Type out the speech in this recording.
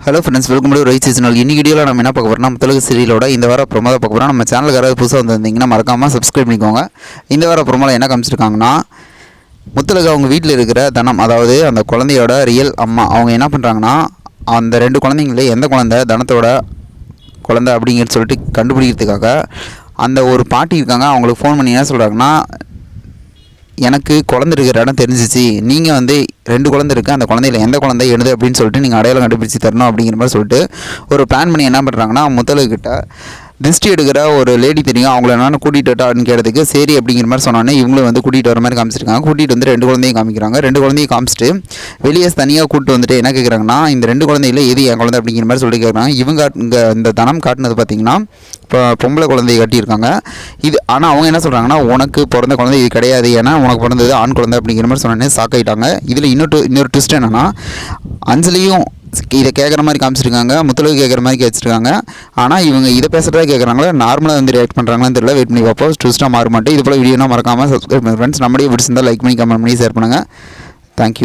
Hello friends welcome to right seasonal இன்னைக்கு வீடியோவில் நம்ம என்ன பார்க்க போகிறோம்னா தெலுங்கு சீரியலோட இந்த வாரம் ப்ரொமோ தான் பார்க்க போகிறோம் நம்ம சேனலுக்கு யாராவது புதுசாக வந்திருந்தீங்கன்னா மறக்காமல் சப்ஸ்கிரைப் பண்ணிக்கோங்க. இந்த வார ப்ரொமோவில் என்ன காமிச்சிருக்காங்கன்னா முத்தலுக்கு அவங்க வீட்டில் இருக்கிற தனம் அதாவது அந்த குழந்தையோட ரியல் அம்மா அவங்க என்ன பண்ணுறாங்கன்னா அந்த ரெண்டு குழந்தைங்களே எந்த குழந்தை தனத்தோட குழந்தை அப்படிங்கிறது சொல்லிட்டு கண்டுபிடிக்கிறதுக்காக அந்த ஒரு பாட்டி இருக்காங்க. அவங்களுக்கு ஃபோன் பண்ணி என்ன சொல்கிறாங்கன்னா எனக்கு குழந்தை இருக்கிற இடம் தெரிஞ்சிச்சு. நீங்கள் வந்து ரெண்டு குழந்தை இருக்குது அந்த குழந்தையில எந்த குழந்தை எழுது அப்படின்னு சொல்லிட்டு நீங்கள் அடையாளம் கண்டுபிடிச்சி தரணும் அப்படிங்கிற மாதிரி சொல்லிட்டு ஒரு பிளான் பண்ணி என்ன பண்ணுறாங்கன்னா முத்தலுக்கிட்ட திருஷ்டி எடுக்கிற ஒரு லேடி தெரியும். அவங்கள என்னென்னு கூட்டிகிட்டு வட்டான்னு கேட்டதுக்கு சரி அப்படிங்கிற மாதிரி சொன்னோன்னே இவங்களும் வந்து கூட்டிகிட்டு வர மாதிரி காமிச்சிருக்காங்க. கூட்டிகிட்டு வந்து ரெண்டு குழந்தையும் காமிக்கிறாங்க. ரெண்டு குழந்தையும் காமிச்சிட்டு வெளியே தனியாக கூப்பிட்டு வந்துட்டு என்ன கேட்குறாங்கன்னா இந்த ரெண்டு குழந்தையில எது என் குழந்தை அப்படிங்கிற மாதிரி சொல்லி கேட்குறாங்க இவங்க இங்கே இந்த தனம் காட்டினது பார்த்திங்கன்னா இப்போ பொம்பளை குழந்தைய கட்டியிருக்காங்க. இது ஆனால் அவங்க என்ன சொல்கிறாங்கன்னா உனக்கு பிறந்த குழந்தை இது கிடையாது. ஏன்னா உனக்கு பிறந்தது ஆண் குழந்தை அப்படிங்கிற மாதிரி சொன்னோன்னே சாக்காயிட்டாங்க இதில் இன்னொரு இன்னொரு ட்விஸ்ட் என்னென்னா அஞ்சலியும் இதை கேட்குற மாதிரி காமிச்சிருக்காங்க முத்தலுக்கு கேட்குற மாதிரி கேச்சிருக்காங்க. ஆனால் இவங்க இதை பேசுகிறதா கேட்குறாங்களா நார்மலாக வந்து ரியாக்ட் பண்ணுறாங்களான்னு தெரியல. வெயிட் பண்ணி பார்ப்போம். ட்விஸ்ட்டாக மாற மாட்டேன் இது போல் வீடியோனா மறக்காமல் சப்ஸ்கிரைப் பண்ணுங்கள் ஃப்ரெண்ட்ஸ் நம்மளே பிடிச்சிருந்தால் லைக் பண்ணி கமெண்ட் பண்ணி ஷேர் பண்ணுங்கள் தேங்க்யூ